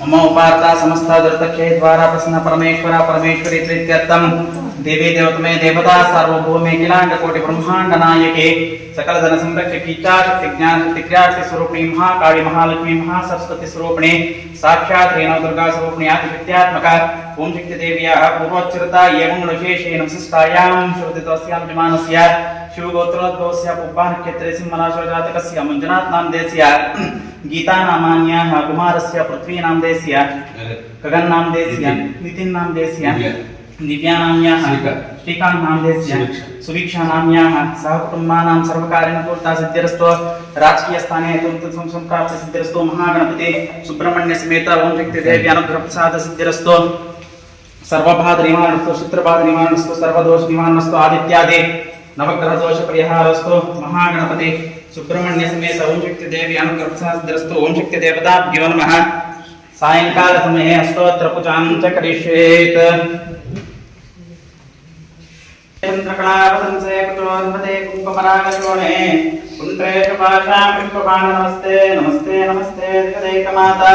मम उपार्ता समस्त दृतक्षे द्वारा प्रसन्न परमेश्वर, परमेश्वरी प्रीत्यर्थम देवी देवतमे देवता, सार्वभौमे किलांड कोटि ब्रह्मांड नायके। सकल धन संरक्षकी शक्ति ज्ञान शक्ति क्रिया शक्ति स्वरूपिणी, महाकाली, महालक्ष्मी, महासरस्वती स्वरूपिणी, साक्षात् रेणु दुर्गा स्वरूपिणी, आदिशक्त्यात्मक, ओम शक्ति देव्याः पूर्वोच्चरता, एवं विशेषेण विशिष्टायां श्रुतितोऽस्यां विमानस्य शिवगोत्रोद्भवस्य पुब्बानक्षत्रे सिंहराशोजातकस्य मञ्जुनाथ नामदेस्य गीता नामान्याः कुमारस्य पृथ्वी नामदेस्य गगन नामदेस्य नितिन नामदेस्य दिव्या नाम्याः श्रीका। श्रीकान्त नामदेस्य सुवीक्षा। सुवीक्षा नाम्याः सह कुटुम्बानां सर्वकार्यनुकूलता सिद्धिरस्तु राजकीयस्थाने संप्राप्ति सिद्धिरस्तु महागणपति सुब्रह्मण्य समेत ओम शक्ति देवी अनुग्रह प्रसाद सिद्धिरस्तु सर्वबाध निवारणस्तु शत्रुबाध निवारणस्तु सर्वदोष निवारणस्तु आदित्यादि नवग्रह दोष परिहारस्तु महागणपति ಸುಬ್ರಹ್ಮಣ್ಯ ಸಮೇತ ಓಂ ಶಕ್ತಿ ದೇವಿ ಅನುಗ್ರಹಸ್ತು ಓಂ ಶಕ್ತಿ ದೇವತಾಭ್ಯೋ ನಮಃ ಸಾಯಂಕಾಲ ಸಮಯ ಅಷ್ಟೋತ್ರ ಪೂಜಾಂ ಚ ಕರಿಷ್ಯೇತ್ ಚಂದ್ರಕಣಾವಸಂಸೆ ಕುತೋನ್ಮತೆ ಕುಂಭಪರಾಗಚೋಣೆ ಕುಂತ್ರೇಶ ಪಾಶಾ ನಮಸ್ತೆ ನಮಸ್ತೆ ನಮಸ್ತೆ ಜಗದೇಕ ಮಾತಾ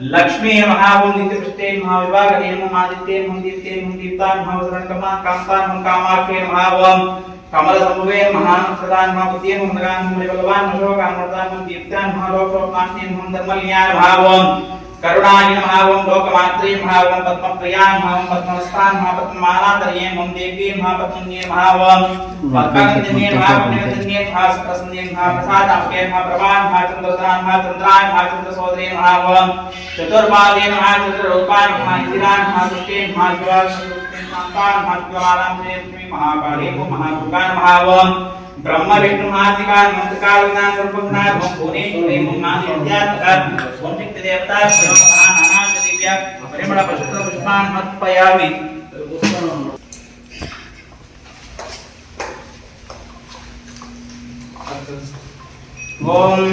प्रकृतिर्महावन् विकृतेर्महावन् विद्यान्मं सर्वतप्रदायकान्मं श्रद्धान्मं विभूतिर्मं स्वाहान्मं द्रव्येर्मं स्वात्कान्महावन् वाचेर्महां पद्मन्यान्मं पद्मान्मं शुचेर्मं स्वाहान्मं सुदान्मं धन्यान्मं रण्येर्महावन् लक्ष्मीर्महावं नित्यपुष्टेर्महाविभागेर्मं आदित्येर्मं दीप्तेर्मं दीप्तान्महावसरणकमा कान्तान्मं कामाख्येर्महावन् कमलसमुवेर्महान् हम भगवान् अशोकान् दीप्तान् हम धर्मल्यान करुणाय కరుణాయ మహావం లోకమాత్రే మహావం పద్మప్రియా మహావం పద్మస్థాన్ మహాపద్మమాలాంతర్యే మం దేవీ మహాపద్మన్యే మహావం పద్మగంధన్యే మహాపద్మగంధన్యే మహాసుప్రసన్యే మహాప్రసాదాంకే మహాప్రభాన్ మహాచంద్రధరాన్ మహాచంద్రాయ మహాచంద్రసోదరే మహావం చతుర్పాదే మహాచంద్రరూపాయ మహాఇందిరాన్ మహాసృష్టే మహాశివాన్ మహాత్మాన్ మహాత్మాలాంతర్యే మహాకాళే మహాభూగాన్ మహావం ब्रह्म, विष्णु महाधिकार मंत्रकार, विज्ञान सर्वज्ञान ओम भूने प्रेम मान विद्यात्मक ओम शक्ति, देवता शिव महानाम दिव्य, परिमल पुष्प पुष्पान, मत्पयामि। ओम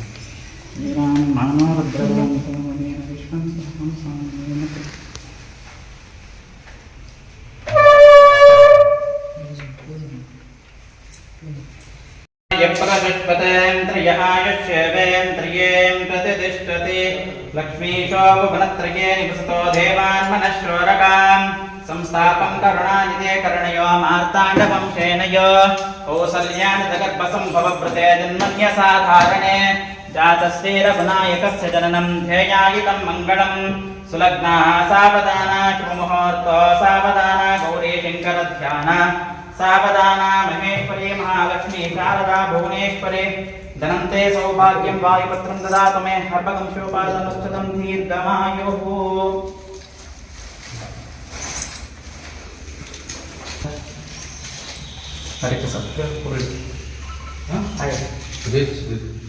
విషయాలు यप्रतिष्ठतेन्द्रियहायुष्येवेन्द्रियें प्रतिष्ठति लक्ष्मीशो भुवनत्रये निवसतो देवान्मनश्रोरकाम् संस्थापं करुणानिधे करुणयो मार्ताण्डवंशेन यो कौसल्यानि जगद्वसम्भवभृते जन्मन्यसाधारणे जातस्तेरघुनायकस्य जननं ध्येयायुतं मङ्गलम्। सुलग्नाः सावधाना शुभमुहूर्तो सावधाना गौरी शङ्करध्याना सावधाना महेश्वरी महालक्ष्मी शारदा भुवनेश्वरी। धनन्ते सौभाग्यं वायुपत्रं ददातु मे हर्पकं शिवपादमस्तुतं दीर्घमायुः। हरे कृष्ण। हाँ आए सुधीर सुधीर